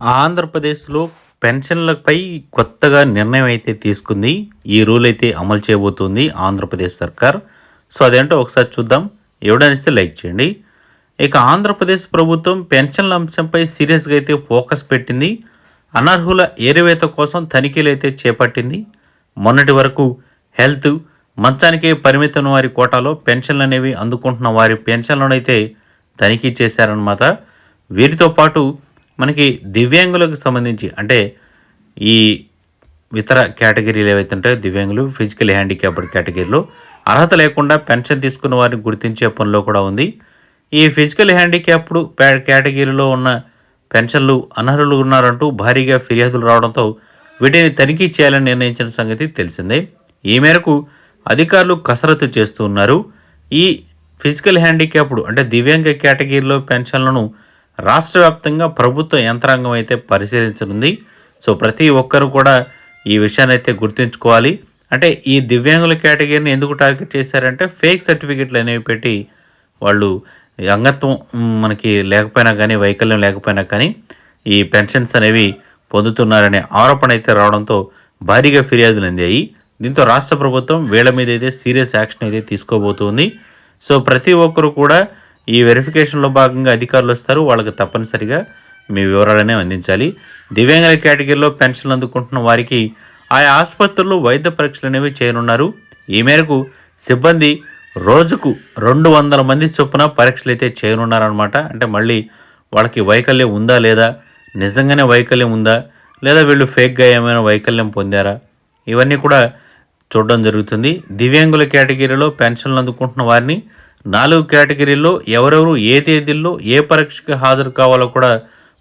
ఆంధ్రప్రదేశ్లో పెన్షన్లపై కొత్తగా నిర్ణయం అయితే తీసుకుంది. ఈ రూల్ అయితే అమలు చేయబోతుంది ఆంధ్రప్రదేశ్ సర్కార్. సో అదేంటో ఒకసారి చూద్దాం. ఎవడనిస్తే లైక్ చేయండి. ఇక ఆంధ్రప్రదేశ్ ప్రభుత్వం పెన్షన్ల అంశంపై సీరియస్గా అయితే ఫోకస్ పెట్టింది. అనర్హుల ఏరివేత కోసం తనిఖీలు అయితే చేపట్టింది. మొన్నటి వరకు హెల్త్ మంచానికే పరిమితం వారి కోటాలో పెన్షన్లు అనేవి అందుకుంటున్న వారి పెన్షన్లను అయితే తనిఖీ చేశారనమాట వీరితో పాటు మనకి దివ్యాంగులకు సంబంధించి అంటే ఈ ఇతర కేటగిరీలు ఏవైతే ఉంటాయో దివ్యాంగులు ఫిజికల్ హ్యాండిక్యాప్డ్ కేటగిరీలో అర్హత లేకుండా పెన్షన్ తీసుకున్న వారిని గుర్తించే పనిలో కూడా ఉంది. ఈ ఫిజికల్ హ్యాండిక్యాప్డ్ కేటగిరీలో ఉన్న పెన్షన్లు అనర్హులు ఉన్నారంటూ భారీగా ఫిర్యాదులు రావడంతో వీటిని తనిఖీ చేయాలని నిర్ణయించిన సంగతి తెలిసిందే. ఈ మేరకు అధికారులు కసరత్తు చేస్తూ ఉన్నారు. ఈ ఫిజికల్ హ్యాండిక్యాప్డ్ అంటే దివ్యాంగ కేటగిరీలో పెన్షన్లను రాష్ట్ర వ్యాప్తంగా ప్రభుత్వ యంత్రాంగం అయితే పరిశీలించనుంది. సో ప్రతి ఒక్కరు కూడా ఈ విషయాన్ని అయితే గుర్తుంచుకోవాలి. అంటే ఈ దివ్యాంగుల కేటగిరీని ఎందుకు టార్గెట్ చేశారంటే ఫేక్ సర్టిఫికెట్లు అనేవి పెట్టి వాళ్ళు అంగత్వం మనకి లేకపోయినా కానీ వైకల్యం లేకపోయినా కానీ ఈ పెన్షన్స్ అనేవి పొందుతున్నారనే ఆరోపణ అయితే రావడంతో భారీగా ఫిర్యాదులు అందాయి. దీంతో రాష్ట్ర ప్రభుత్వం వీళ్ళ మీద అయితే సీరియస్ యాక్షన్ అయితే తీసుకోబోతోంది. సో ప్రతి ఒక్కరు కూడా ఈ వెరిఫికేషన్లో భాగంగా అధికారులు వస్తారు. వాళ్ళకి తప్పనిసరిగా మీ వివరాలనే అందించాలి. దివ్యాంగుల కేటగిరీలో పెన్షన్లు అందుకుంటున్న వారికి ఆయా ఆసుపత్రుల్లో వైద్య పరీక్షలు అనేవి చేయనున్నారు. ఈ మేరకు సిబ్బంది రోజుకు రెండు వందల మంది చొప్పున పరీక్షలు అయితే చేయనున్నారనమాట అంటే మళ్ళీ వాళ్ళకి వైకల్యం ఉందా లేదా? నిజంగానే వైకల్యం ఉందా? లేదా వీళ్ళు ఫేక్గా ఏమైనా వైకల్యం పొందారా? ఇవన్నీ కూడా చూడడం జరుగుతుంది. దివ్యాంగుల కేటగిరీలో పెన్షన్లు అందుకుంటున్న వారిని నాలుగు కేటగిరీల్లో ఎవరెవరు ఏ తేదీల్లో ఏ పరీక్షకు హాజరు కావాలో కూడా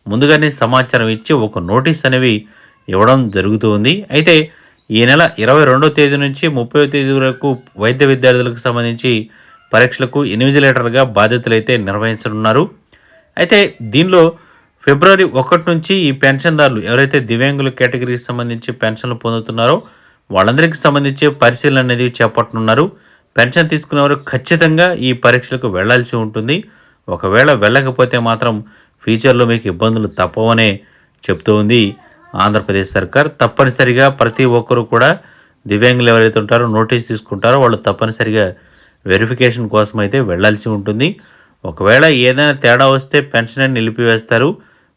ముందుగానే సమాచారం ఇచ్చి ఒక నోటీస్ అనేవి ఇవ్వడం జరుగుతుంది. అయితే ఈ నెల ఇరవై రెండో తేదీ నుంచి ముప్పై తేదీ వరకు వైద్య విద్యార్థులకు సంబంధించి పరీక్షలకు ఎనిమిది లీటర్గా బాధ్యతలు అయితే నిర్వహించనున్నారు. అయితే దీనిలో ఫిబ్రవరి ఒకటి నుంచి ఈ పెన్షన్దారులు ఎవరైతే దివ్యాంగుల కేటగిరీకి సంబంధించి పెన్షన్లు పొందుతున్నారో వాళ్ళందరికీ సంబంధించి పరిశీలన అనేది చేపట్టనున్నారు. పెన్షన్ తీసుకున్నవారు ఖచ్చితంగా ఈ పరీక్షలకు వెళ్ళాల్సి ఉంటుంది. ఒకవేళ వెళ్ళకపోతే మాత్రం ఫ్యూచర్లో మీకు ఇబ్బందులు తప్పవనే చెప్తూ ఉంది ఆంధ్రప్రదేశ్ సర్కార్. తప్పనిసరిగా ప్రతి ఒక్కరూ కూడా దివ్యాంగులు ఎవరైతే ఉంటారో నోటీస్ తీసుకుంటారో వాళ్ళు తప్పనిసరిగా వెరిఫికేషన్ కోసం అయితే వెళ్ళాల్సి ఉంటుంది. ఒకవేళ ఏదైనా తేడా వస్తే పెన్షన్ అని నిలిపివేస్తారు.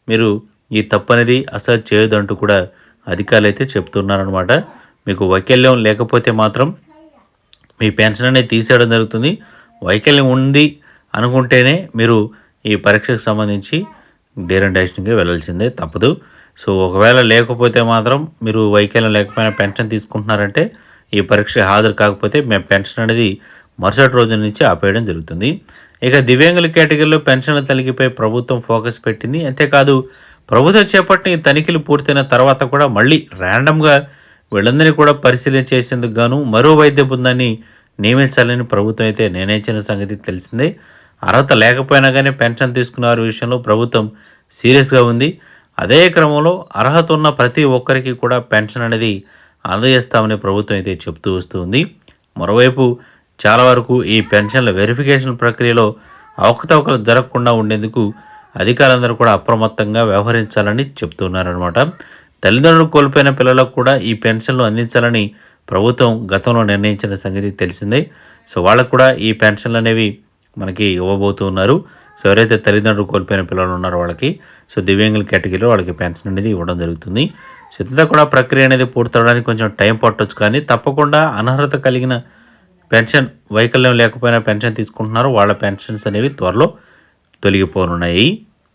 మీరు ఈ తప్పనిది అసలు చేయొద్దంటూ కూడా అధికారులు అయితే చెప్తున్నారనమాట మీకు వైకల్యం లేకపోతే మాత్రం మీ పెన్షన్ అనేది తీసేయడం జరుగుతుంది. వైకల్యం ఉంది అనుకుంటేనే మీరు ఈ పరీక్షకు సంబంధించి డేర్ డైషన్గా వెళ్ళాల్సిందే తప్పదు. సో ఒకవేళ లేకపోతే మాత్రం మీరు వైకల్యం లేకపోయినా పెన్షన్ తీసుకుంటున్నారంటే ఈ పరీక్ష హాజరు కాకపోతే మేము పెన్షన్ అనేది మరుసటి రోజు నుంచి ఆపేయడం జరుగుతుంది. ఇక దివ్యాంగుల కేటగిరీలో పెన్షన్ల తనిఖీపై ప్రభుత్వం ఫోకస్ పెట్టింది. అంతేకాదు ప్రభుత్వం చేపట్టిన ఈ తనిఖీలు పూర్తయిన తర్వాత కూడా మళ్ళీ ర్యాండమ్గా వీళ్ళందరినీ కూడా పరిశీలన చేసేందుకు గాను మరో వైద్య బృందాన్ని నియమించాలని ప్రభుత్వం అయితే నిర్ణయించిన సంగతి తెలిసిందే. అర్హత లేకపోయినా కానీ పెన్షన్ తీసుకున్న వారి విషయంలో ప్రభుత్వం సీరియస్గా ఉంది. అదే క్రమంలో అర్హత ఉన్న ప్రతి ఒక్కరికి కూడా పెన్షన్ అనేది అందజేస్తామని ప్రభుత్వం అయితే చెప్తూ వస్తుంది. మరోవైపు చాలా వరకు ఈ పెన్షన్ల వెరిఫికేషన్ ప్రక్రియలో అవకతవకలు జరగకుండా ఉండేందుకు అధికారులందరూ కూడా అప్రమత్తంగా వ్యవహరించాలని చెప్తున్నారనమాట తల్లిదండ్రులు కోల్పోయిన పిల్లలకు కూడా ఈ పెన్షన్లు అందించాలని ప్రభుత్వం గతంలో నిర్ణయించిన సంగతి తెలిసిందే. సో వాళ్ళకు కూడా ఈ పెన్షన్లు అనేవి మనకి ఇవ్వబోతున్నారు సో ఎవరైతే తల్లిదండ్రులు కోల్పోయిన పిల్లలు ఉన్నారో వాళ్ళకి సో దివ్యాంగుల కేటగిరీలో వాళ్ళకి పెన్షన్ అనేది ఇవ్వడం జరుగుతుంది. సో ఇదంతా కూడా ప్రక్రియ అనేది పూర్తవడానికి కొంచెం టైం పట్టవచ్చు కానీ తప్పకుండా అనర్హత కలిగిన పెన్షన్ వైకల్యం లేకపోయినా పెన్షన్ తీసుకుంటున్నారు. వాళ్ళ పెన్షన్స్ అనేవి త్వరలో తొలగిపోనున్నాయి.